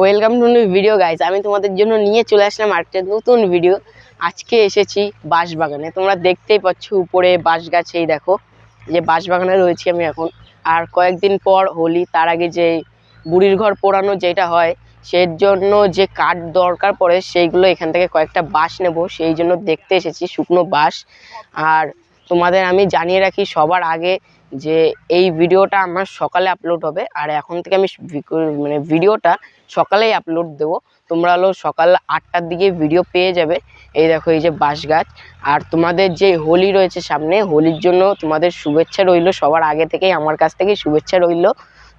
Welcome to new video guys আমি তোমাদের জন্য নিয়ে চলে আসলাম আরেকটা নতুন ভিডিও আজকে এসেছি বাঁশবাগানে। তোমরা দেখতেই পাচ্ছ উপরে বাঁশ গাছ, এই দেখো। যে বাঁশবাগানে রয়েছি আমি এখন। আর কয়েকদিন পর হোলি, তার আগে যে বুড়ির ঘর পোড়ানো যেটা হয় সেই জন্য যে কাঠ দরকার পড়ে, সেইগুলো এখান থেকে কয়েকটা বাঁশ নেব। সেই জন্য দেখতে এসেছি শুকনো বাঁশ। আর তোমাদের আমি জানিয়ে রাখি সবার আগে যে এই ভিডিওটা আমার সকালে আপলোড হবে, আর এখন থেকে আমি মানে ভিডিওটা সকালেই আপলোড দেবো। তোমরা হলো সকাল আটটার দিকে ভিডিও পেয়ে যাবে। এই দেখো, এই যে বাঁশ গাছ। আর তোমাদের যে হোলি রয়েছে সামনে, হোলির জন্য তোমাদের শুভেচ্ছা রইল সবার আগে থেকেই, আমার কাছ থেকেই শুভেচ্ছা রইল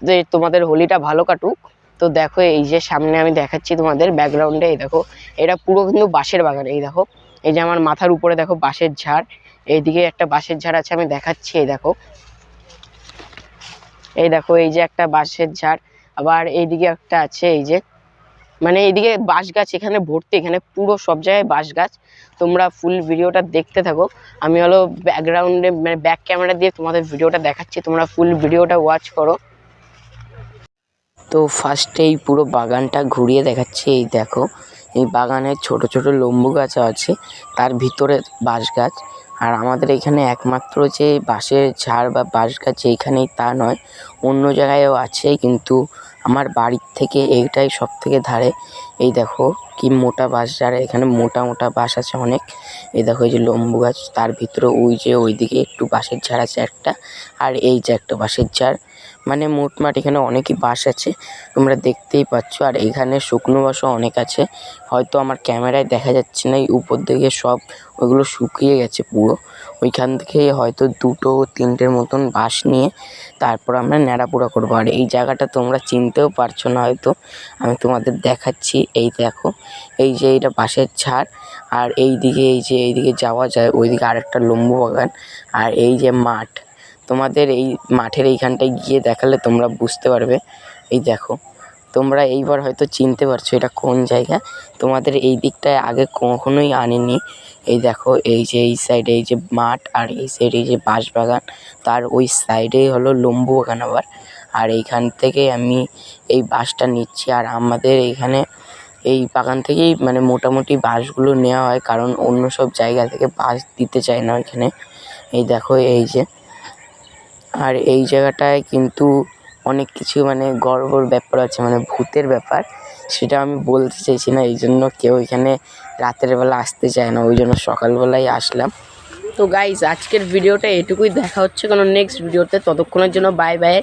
যে তোমাদের হোলিটা ভালো কাটুক। তো দেখো, এই যে সামনে আমি দেখাচ্ছি তোমাদের ব্যাকগ্রাউন্ডে এই দেখো, এটা পুরো কিন্তু বাঁশের বাগান, এই দেখো। এই যে আমার মাথার উপরে দেখো বাঁশের ঝাড়। এইদিকে একটা বাঁশের ঝাড় আছে, আমি দেখাচ্ছি, এই দেখো। এই দেখো, এই যে একটা বাঁশের ঝাড়, আবার এইদিকে একটা আছে, এই যে মানে এইদিকে বাঁশ গাছ, এখানে ভর্তি, এখানে পুরো সব জায়গায় বাঁশ গাছ। তোমরা ফুল ভিডিওটা দেখতে থাকো। আমি হলো ব্যাকগ্রাউন্ডে মানে ব্যাক ক্যামেরা দিয়ে তোমাদের ভিডিওটা দেখাচ্ছি, তোমরা ফুল ভিডিওটা ওয়াচ করো। তো ফার্স্টে এই পুরো বাগানটা ঘুরিয়ে দেখাচ্ছি, এই দেখো। এই বাগানে ছোট ছোট লম্বু গাছ আছে, তার ভিতরে বাঁশ গাছ। আর আমাদের এখানে একমাত্র যে বাঁশের ঝাড় বা বাঁশ গাছ এইখানেই তা নয়, অন্য জায়গায়ও আছে, কিন্তু আমার বাড়ির থেকে এইটাই সব থেকে ধারে। এই দেখো কি মোটা বাঁশ ঝাড় এখানে মোটা মোটা বাঁশ আছে অনেক। এই দেখো এই যে লম্বু গাছ, তার ভিতরে ওই যে ওইদিকে একটু বাঁশের ঝাড় আছে একটা, আর এই যে একটা বাঁশের ঝাড়। মানে মোটমাট এখানে অনেকই বাঁশ আছে, তোমরা দেখতেই পাচ্ছ। আর এখানে শুকনো বাঁশও অনেক আছে। হয়তো আমার ক্যামেরায় দেখা যাচ্ছে না, এই উপর দিকে সব ওইগুলো শুকিয়ে গেছে পুরো। ওইখান থেকে হয়তো দুটো তিনটের মতন বাঁশ নিয়ে তারপর আমরা ন্যাড়াপোড়া করব। আর এই জায়গাটা তোমরা চিনতেও পারছ না হয়তো, আমি তোমাদের দেখাচ্ছি। এই দেখো, এই যে এইটা বাঁশের ঝাড়, আর এই দিকে এই যে এইদিকে যাওয়া যায়, ওইদিকে আরেকটা লম্বু বাগান, আর এই যে মাঠ। তোমাদের এই মাঠের এইখানটায় গিয়ে দেখালে তোমরা বুঝতে পারবে। এই দেখো, তোমরা এইবার হয়তো চিনতে পারছ এটা কোন জায়গা। তোমাদের এই দিকটায় আগে কখনোই আনেনি। এই দেখো, এই যে এই সাইডে এই যে মাঠ আর এই সাইডে এই যে বাঁশবাগান, তার ওই সাইডেই হলো লম্বু বাগান আবার। আর এইখান থেকে আমি এই বাঁশটা নিচ্ছি আর আমাদের এইখানে এই বাগান থেকেই মানে মোটামুটি বাঁশগুলো নেওয়া হয়, কারণ অন্য সব জায়গা থেকে বাঁশ দিতে চায় না এখানে এই দেখো, এই যে আর এই জায়গাটায় কিন্তু অনেক কিছু মানে গর্বর ব্যাপার আছে মানে ভূতের ব্যাপার। সেটা আমি বলতে চাইছি না, এই জন্য কেউ এখানে রাতের বেলা আসতে চায় না, ওই জন্য সকালবেলাই আসলাম। তো গাইজ আজকের ভিডিওটা এটুকুই, দেখা হচ্ছে কোনো নেক্সট ভিডিওতে ততক্ষণের জন্য বাই বাই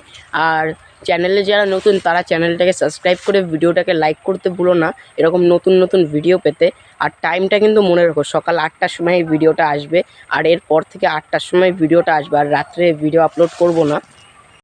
আর চ্যানেলে যারা নতুন, তারা চ্যানেলটাকে সাবস্ক্রাইব করে ভিডিওটাকে লাইক করতে ভুলো না। এরকম নতুন নতুন ভিডিও পেতে। আর টাইমটা কিন্তু মনে রাখো, সকাল আটটার সময় ভিডিওটা আসবে। আর এরপর থেকে আটটার সময় ভিডিওটা আসবে। আর রাত্রে ভিডিও আপলোড করব না।